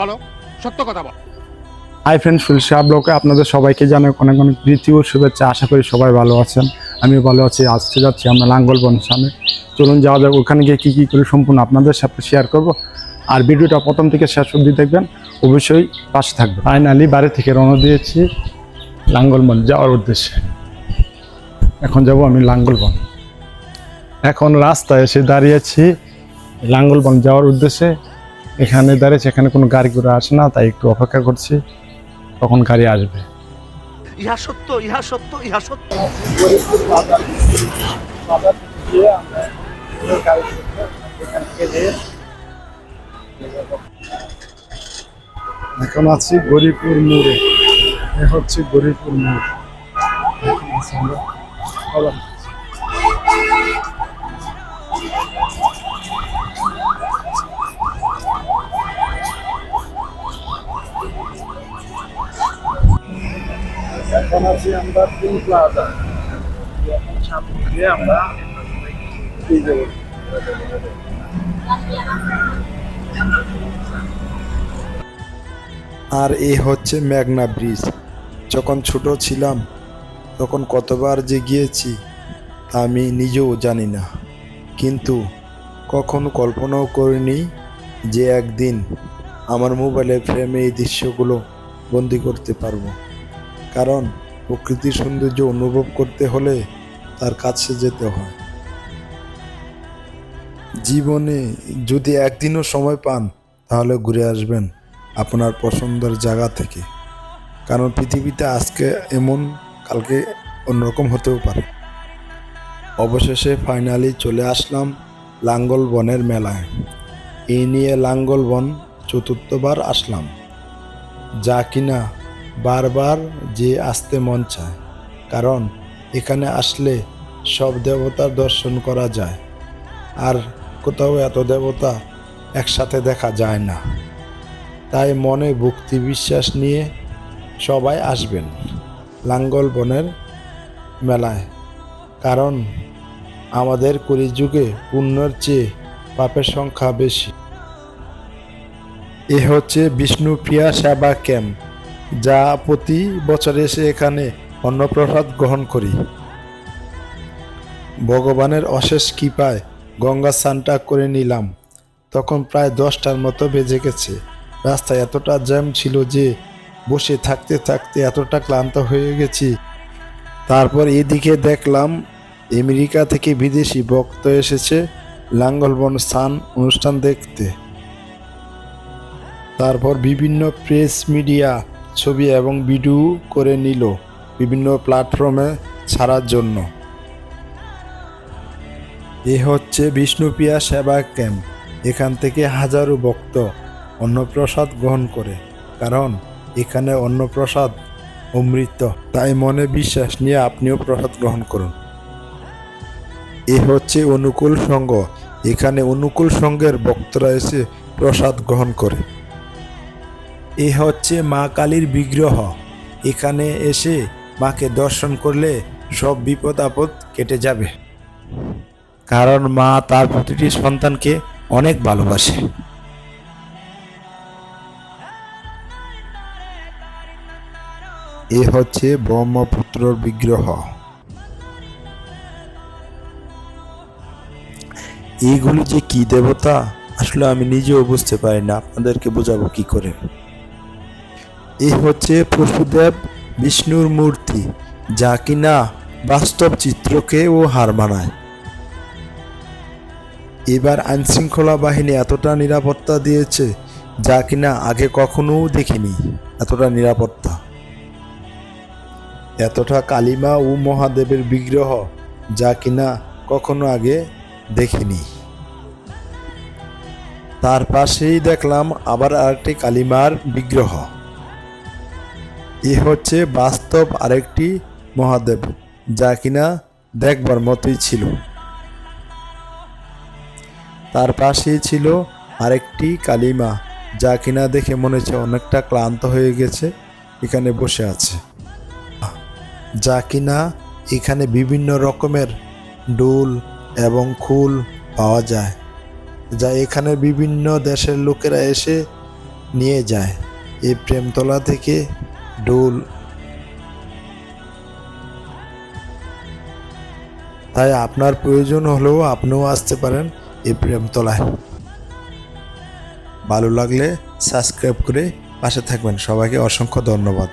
বলো, সত্য কথা বল। হাই ফ্রেন্ড সুলশা ব্লকে আপনাদের সবাইকে জানাই অনেক অনেক প্রীতি ও শুভেচ্ছা। আশা করি সবাই ভালো আছেন। আমি ভালো আছি আজকে যাচ্ছি আমরা লাঙ্গলবন সামনে। চলুন যাওয়া যাক, ওখানে গিয়ে কী কী করে সম্পূর্ণ আপনাদের সাথে শেয়ার করব। আর ভিডিওটা প্রথম থেকে শেষ অবধি দেখবেন, অবশ্যই পাশে থাকবে ফাইনালি বাড়ি থেকে রওনা দিয়েছি লাঙ্গলবন যাওয়ার উদ্দেশ্যে। এখন যাব আমি লাঙ্গলবন। এখন রাস্তায় এসে দাঁড়িয়েছি লাঙ্গলবন যাওয়ার উদ্দেশ্যে। এখানে দাঁড়িয়ে সেখানে কোনো গাড়ি ঘোড়া আসে না তাই একটু অপেক্ষা করছি তখন গাড়ি আসবে। ইহা সত্য ইহা সত্য ইহা সত্য। এখন আছি গরিপুর মোড়ে। এ হচ্ছে গরিপুর মোড়। এখন আছি আমরা। এখন আছি আমরা তিন প্লাজা এখন সামনে দিয়ে আমরা যাব। আর এ হচ্ছে মেঘনা ব্রিজ। যখন ছোট ছিলাম তখন কতবার যে গিয়েছি আমি নিজেও জানি না। কিন্তু কখনো কল্পনাও করিনি যে একদিন আমার মোবাইলের ফ্রেমে এই দৃশ্যগুলো বন্দি করতে পারব। কারণ প্রকৃতির সৌন্দর্য অনুভব করতে হলে তার কাছে যেতে হয়। জীবনে যদি একদিনও সময় পান, তাহলে ঘুরে আসবেন আপনার পছন্দের জায়গা থেকে। কারণ পৃথিবীতে আজকে এমন, কালকে অন্যরকম হতেও পারে। অবশেষে ফাইনালি চলে আসলাম লাঙ্গল বনের মেলায়। এই নিয়ে লাঙ্গল বন চতুর্থবার আসলাম। যা কিনা বারবার যে আসতে মন চায়, কারণ এখানে আসলে সব দেবতার দর্শন করা যায়, আর কোথাও এত দেবতা একসাথে দেখা যায় না। তাই মনে ভক্তি বিশ্বাস নিয়ে সবাই আসবেন লাঙ্গল বনের মেলায়, কারণ আমাদের কলিযুগে পুণ্যের চেয়ে পাপের সংখ্যা বেশি। এ হচ্ছে বিষ্ণুপ্রিয়া সেবা ক্যাম্প। যা প্রতি বছর এসে এখানে অন্নপ্রসাদ গ্রহণ করি। ভগবানের অশেষ কৃপায় গঙ্গা স্নানটা করে নিলাম। তখন প্রায় দশটার মতো বেজে গেছে। রাস্তায় এতটা জ্যাম ছিল যে বসে থাকতে থাকতে এতটা ক্লান্ত হয়ে গেছি। তারপর এদিকে দেখলাম আমেরিকা থেকে বিদেশি ভক্ত এসেছে লাঙ্গলবন স্থান অনুষ্ঠান দেখতে। তারপর বিভিন্ন প্রেস মিডিয়া ছবি এবং ভিডিও করে নিল বিভিন্ন প্ল্যাটফর্মে ছাড়ার জন্য। এ হচ্ছে বিষ্ণুপ্রিয়া সেবা ক্যাম্প। এখান থেকে হাজারো ভক্ত অন্নপ্রসাদ গ্রহণ করে, কারণ এখানে অন্নপ্রসাদ অমৃত। তাই মনে বিশ্বাস নিয়ে আপনিও প্রসাদ গ্রহণ করুন। এ হচ্ছে অনুকূল সঙ্গ। এখানে অনুকূল সঙ্গের ভক্তরা এসে প্রসাদ গ্রহণ করে। এ হচ্ছে মা কালীর বিগ্রহ। এখানে এসে মাকে দর্শন করলে সব বিপদ আপদ কেটে যাবে। কারণ মা তার প্রতিটি সন্তানকে অনেক ভালোবাসে। এ হচ্ছে ব্রহ্মপুত্রর বিগ্রহ। এইগুলি যে কি দেবতা, আসলে আমি নিজেও বুঝতে পারি না। আপনাদেরকে বোঝাবো কি করে। এই হচ্ছে পশুদেব বিষ্ণুর মূর্তি, যা কিনা বাস্তব চিত্রকেও হার মানায়। এবার আইনশৃঙ্খলা বাহিনী এতটা নিরাপত্তা দিয়েছে, যা কিনা আগে কখনো দেখিনি, এতটা নিরাপত্তা। এতটা কালিমা ও মহাদেবের বিগ্রহ, যা কিনা কখনো আগে দেখিনি। তার পাশেই দেখলাম আবার আরেকটি কালিমার বিগ্রহ। এ হচ্ছে বাস্তব আরেকটি মহাদেব, যা কিনা দেখবার মতোই ছিল। তার পাশেই ছিল আরেকটি কালিমা, যা কিনা দেখে মনে হচ্ছে অনেকটা ক্লান্ত হয়ে গেছে, এখানে বসে আছে। যা কিনা এখানে বিভিন্ন রকমের ডুল এবং খুল পাওয়া যায়, যা এখানে বিভিন্ন দেশের লোকেরা এসে নিয়ে যায়। এই প্রেমতলা থেকে ডোল। তাই আপনার প্রয়োজন হলেও আপনিও আসতে পারেন এই প্রেমতলায়। ভালো লাগলে সাবস্ক্রাইব করে পাশে থাকবেন। সবাইকে অসংখ্য ধন্যবাদ।